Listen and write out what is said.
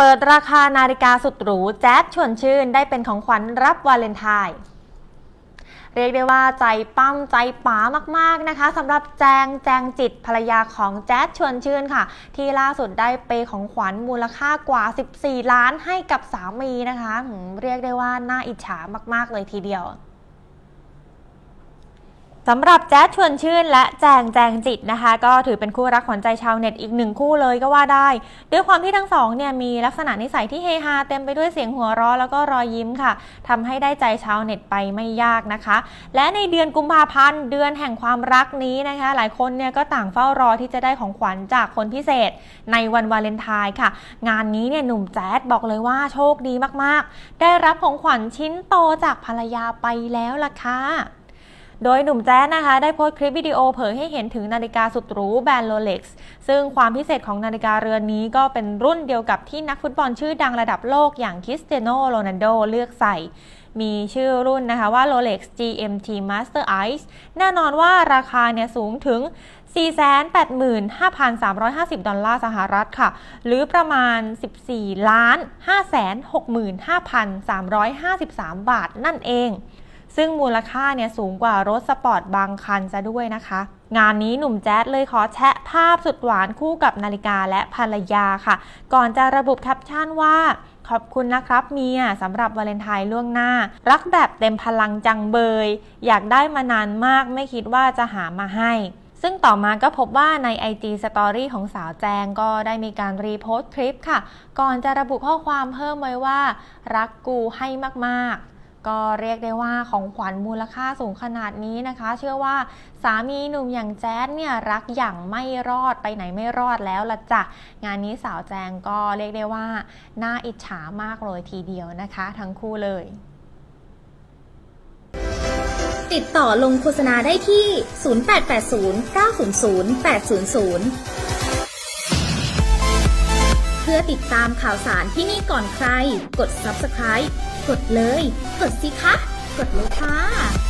เปิดราคานาฬิกาสุดหรูแจ๊ดชวนชื่นได้เป็นของขวัญรับวาเลนไทน์เรียกได้ว่าใจปั้มใจป๋ามากๆนะคะสำหรับแจงแจงจิตภรรยาของแจ๊ดชวนชื่นค่ะ ที่ล่าสุดได้เปของขวัญมูลค่ากว่า 14 ล้านให้กับสามีนะคะ เรียกได้ว่าน่าอิจฉามากๆเลยทีเดียว สำหรับแจ๊ดชวนชื่นและแจงแจงจิตนะคะ ก็ถือเป็นคู่รักขวัญใจชาวเน็ตอีกหนึ่งคู่เลยก็ว่าได้ ด้วยความที่ทั้งสองเนี่ยมีลักษณะนิสัยที่เฮฮาเต็มไปด้วยเสียงหัวเราะแล้วก็รอยยิ้มค่ะทำให้ได้ใจชาวเน็ตไปไม่ยากนะคะ และในเดือนกุมภาพันธ์เดือนแห่งความรักนี้นะคะ หลายคนเนี่ยก็ต่างเฝ้ารอที่จะได้ของขวัญจากคนพิเศษ ในวันวาเลนไทน์ค่ะ งานนี้เนี่ยหนุ่มแจ๊ดบอกเลยว่าโชคดีมากๆ ได้รับของขวัญชิ้นโตจากภรรยาไปแล้วล่ะค่ะ โดยหนุ่มแจ๊ดนะคะ ได้โพสต์คลิปวิดีโอเผยให้เห็นถึงนาฬิกาสุดหรูแบรนด์โรเล็กซ์ซึ่งความพิเศษของนาฬิกาเรือนนี้ก็เป็นรุ่นเดียวกับที่นักฟุตบอลชื่อดังระดับโลกอย่างคริสเตียโนโรนัลโดเลือกใส่มีชื่อรุ่นนะคะว่า Rolex GMT Master Ice แน่นอนว่าราคาเนี่ยสูงถึง 485,350 ดอลลาร์สหรัฐค่ะ หรือประมาณ 14 ล้าน565,353 บาทนั่นเอง ซึ่งมูลค่าเนี่ยสูงกว่ารถสปอร์ตบางคันซะด้วยนะคะ งานนี้หนุ่มแจ๊ดเลยขอแชะภาพสุดหวานคู่กับนาฬิกาและภรรยาค่ะ ก่อนจะระบุแคปชั่นว่าขอบคุณนะครับเมียสำหรับวาเลนไทน์ล่วงหน้า รักแบบเต็มพลังจังเบย อยากได้มานานมากไม่คิดว่าจะหามาให้ ซึ่งต่อมาก็พบว่าใน IG Story ของสาวแจงก็ได้มีการรีโพสต์คลิปค่ะ ก่อนจะระบุข้อความเพิ่มไว้ว่า รักกูให้มากๆ ก็เรียกได้ว่าของขวัญมูลค่าสูงขนาดนี้นะคะ เชื่อว่าสามีหนุ่มอย่างแจ๊ดเนี่ยรักอย่างไม่รอดไปไหนไม่รอดแล้วละจ้ะงานนี้สาวแจงก็เรียกได้ว่าน่าอิจฉามากเลยทีเดียวนะคะ ทั้งคู่เลย ติดต่อลงโฆษณาได้ที่ 0880 900 800เพื่อติดตามข่าวสารที่นี่ก่อนใคร กด subscribe กดเลย กดสิคะ กดเลยค่ะ